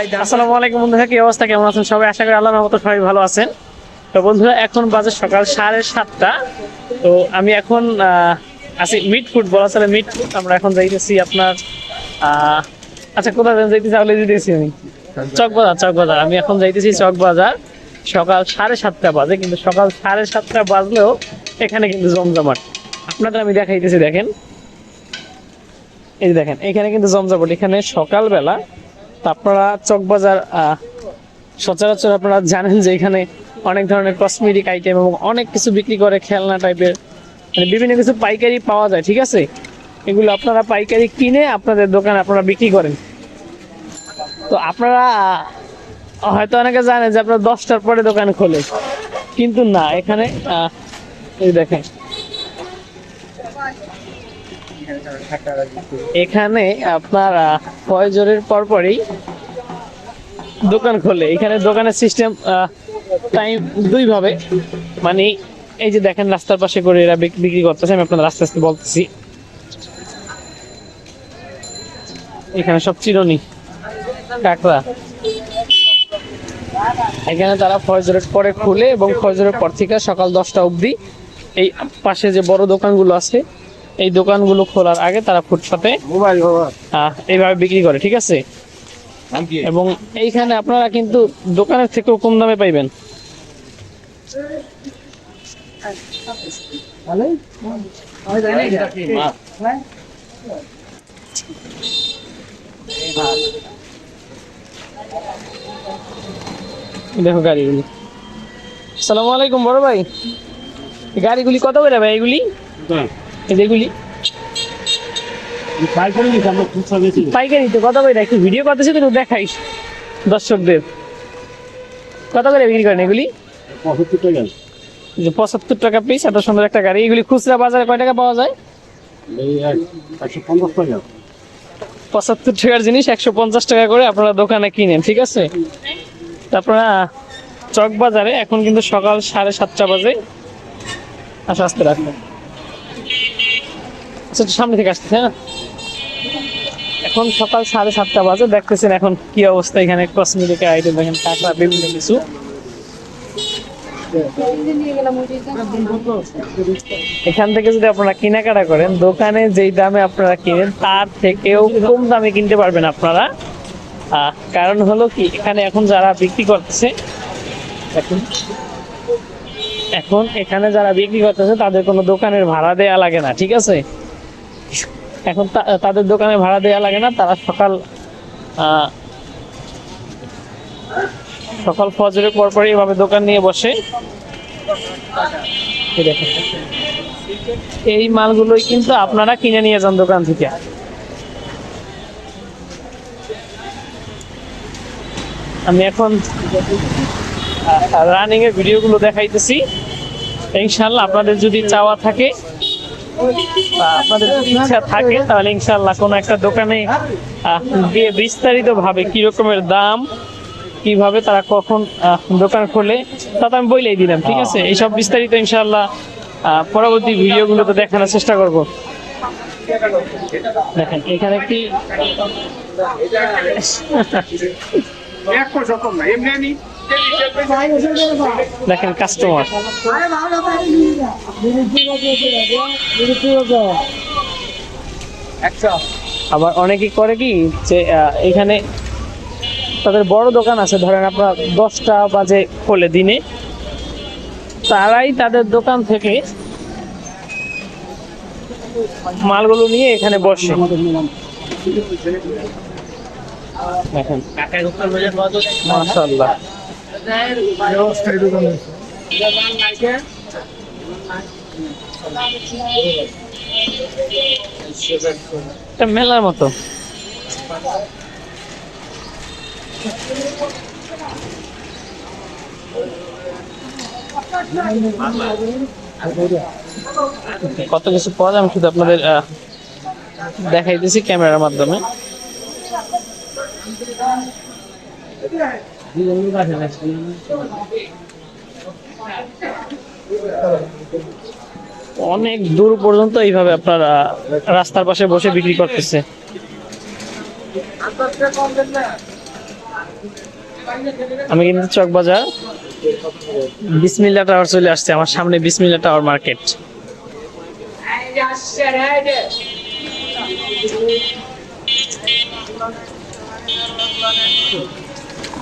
আসসালামু আলাইকুম বন্ধুরা কি অবস্থা? কেমন আছেন? সবাই আশা করি সবাই ভালো আছেন। তো বন্ধুরা এখন বাজে সকাল সাড়ে সাতটা। তো আমি এখন আছি মিট ফুড বলা চলে মিট ফুড আমরা এখন যাইতেছি আপনার আচ্ছা কোথায় যাইতেছি আমি। চকবাজার আমি এখন যাইতেছি সকাল সাড়ে সাতটা বাজে, কিন্তু সকাল সাড়ে সাতটা বাজলেও এখানে কিন্তু জমজমাট। আপনাদের আমি দেখাইতেছি, দেখেন। এই দেখেন, এখানে কিন্তু জমজমাট। এখানে সকালবেলা আপনারা চকবাজার সচরাচর আপনারা জানেন যে এখানে অনেক ধরনের কসমেটিক আইটেম এবং অনেক কিছু বিক্রি করে খেলনা টাইপের মানে বিভিন্ন কিছু পাইকারি পাওয়া যায়, ঠিক আছে? এগুলো আপনারা পাইকারি কিনে আপনাদের দোকানে আপনারা বিক্রি করেন। তো আপনারা হয়তো অনেকে জানেন যে আপনারা দশটার পরে দোকান খোলে। কিন্তু না, এখানে এই দেখেন এখানে আপনার ফয়জরের পরপরই দোকান খোলে। এখানে দোকানের সিস্টেম টাইম দুই ভাবে মানে এই যে দেখেন, রাস্তার পাশে করে এরা বিক- বিক্রি করতেছে, আমি আপনাদের আস্তে আস্তে বলতেছি। এখানে সব চিরনি, কাঁকড়া। এখানে তারা ফয়জরের পরে খুলে এবং ফয়জরের পর থেকে সকাল দশটা অবধি এই পাশে যে বড় দোকানগুলো আছে এই দোকানগুলো খোলার আগে তারা ফুটপাতে এইভাবে বিক্রি করে ঠিক আছে? এবং এইখানে আপনারা কিন্তু দোকানের থেকেও কম দামে পাইবেন। দেখো গাড়িগুলি। সালামু আলাইকুম বড় ভাই। গাড়িগুলি কত করে ভাই এগুলি? এই যেগুলি পাইকারি তো কত করে একটু ভিডিও করতেছি তো একটু দেখাই দর্শকদের। কত করে বিক্রি করেন এগুলি? যে পঁচাত্তর টাকা পিস এত সুন্দর একটা গাড়ি। এগুলি খুচরা বাজারে কয় টাকা পাওয়া যায়? পঁচাত্তর টাকার জিনিস একশো পঞ্চাশ টাকা করে আপনারা দোকানে কিনেন ঠিক আছে? তারপরে চক বাজারে এখন কিন্তু সকাল সাড়ে সাতটা বাজে। আচ্ছা আসতে রাখবেন সামনে থেকে আসতেছে হ্যাঁ? এখন সকাল সাড়ে সাতটা বাজে, দেখতেছেন এখন কি অবস্থা এখানে কসমেটিক আইটেম দেখেন কাঁকড়া বিভিন্ন কিছু। এখান থেকে যদি আপনারা কেনাকাটা করেন, দোকানে যেই দামে আপনারা কিনেন, তার থেকেও কম দামে কিনতে পারবেন আপনারা। কারণ হলো কি, এখানে এখন যারা বিক্রি করতেছে এখন এখন এখানে যারা বিক্রি করতেছে, তাদের কোনো দোকানের ভাড়া দেয়া লাগে না, ঠিক আছে? এখন তাদের দোকানে ভাড়া দেয়া লাগে না, তারা সকাল সকাল ফজরের পরপরই এভাবে দোকান নিয়ে বসে। এই মালগুলোই কিন্তু আপনারা কিনে নিয়ে যান দোকান থেকে। আমি এখন রানিং এর ভিডিওগুলো দেখাইতেছি। ইনশাল্লাহ আপনাদের যদি চাওয়া থাকে বা আপনাদের যদি ইচ্ছা থাকে তাহলে ইনশাল্লাহ কোনো একটা দোকানে আহ, গিয়ে বিস্তারিত ভাবে কি রকমের দাম কীভাবে তারা কখন দোকান খোলে তা আমি বইলেই দিলাম ঠিক আছে? এইসব বিস্তারিত ইনশাল্লাহ পরবর্তী ভিডিওগুলোতে দেখানোর চেষ্টা করব। দেখেন এখানে কি দেখেন কাস্টমার আবার অনেকে করে কি যে এখানে তাদের বড় দোকান আছে, ধরেন আপনার দশটা বাজে খোলে দিনে। তারাই তাদের দোকান থেকে মালগুলো নিয়ে এখানে বসে। দেখেন। এটা মেলার মতো। কত কিছু পাওয়া যায় আমি শুধু আপনাদের দেখাইতেছি ক্যামেরার মাধ্যমে। অনেক দূর পর্যন্ত এইভাবে আপনার রাস্তার পাশে বসে বিক্রি করতেছে। আমি কিন্তু চকবাজার। বিসমিল্লা টাওয়ার চলে আসছে, আমার সামনে বিসমিল্লা টাওয়ার মার্কেট।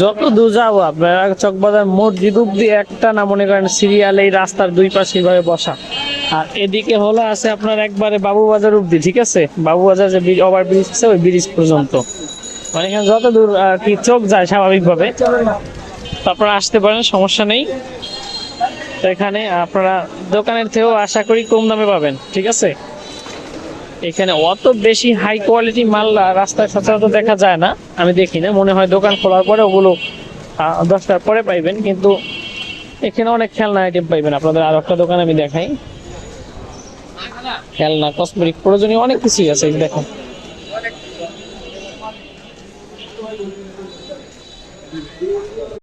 যত দূর যাব আপনারা চকবাজার মসজিদ অব্দি একটা না মনে করেন সিরিয়াল এই রাস্তার দুই পাশে ভাবে বসা। আর এদিকে হলো আছে আপনার একবারে বাবুবাজার অব্দি ঠিক আছে? বাবুবাজার যে ওভার ব্রিজ আছে, ওই ব্রিজ পর্যন্ত। মানে এখানে যত দূর আর কি চোখ যায় স্বাভাবিকভাবে। আপনারা আসতে পারেন, সমস্যা নেই। তো এখানে আপনারা দোকানের থেকেও আশা করি কম দামে পাবেন, ঠিক আছে? এখানে অত বেশি হাই কোয়ালিটি মাল রাস্তায় সচরাচর দেখা যায় না, আমি দেখি না। মনে হয় দোকান খোলার পরে ওগুলো দশটার পরে পাইবেন, কিন্তু এখানে অনেক খেলনা আইটেম পাইবেন। আপনাদের আর একটা দোকান আমি দেখাই। খেলনা কসমেটিক প্রয়োজনীয় অনেক কিছুই আছে দেখেন।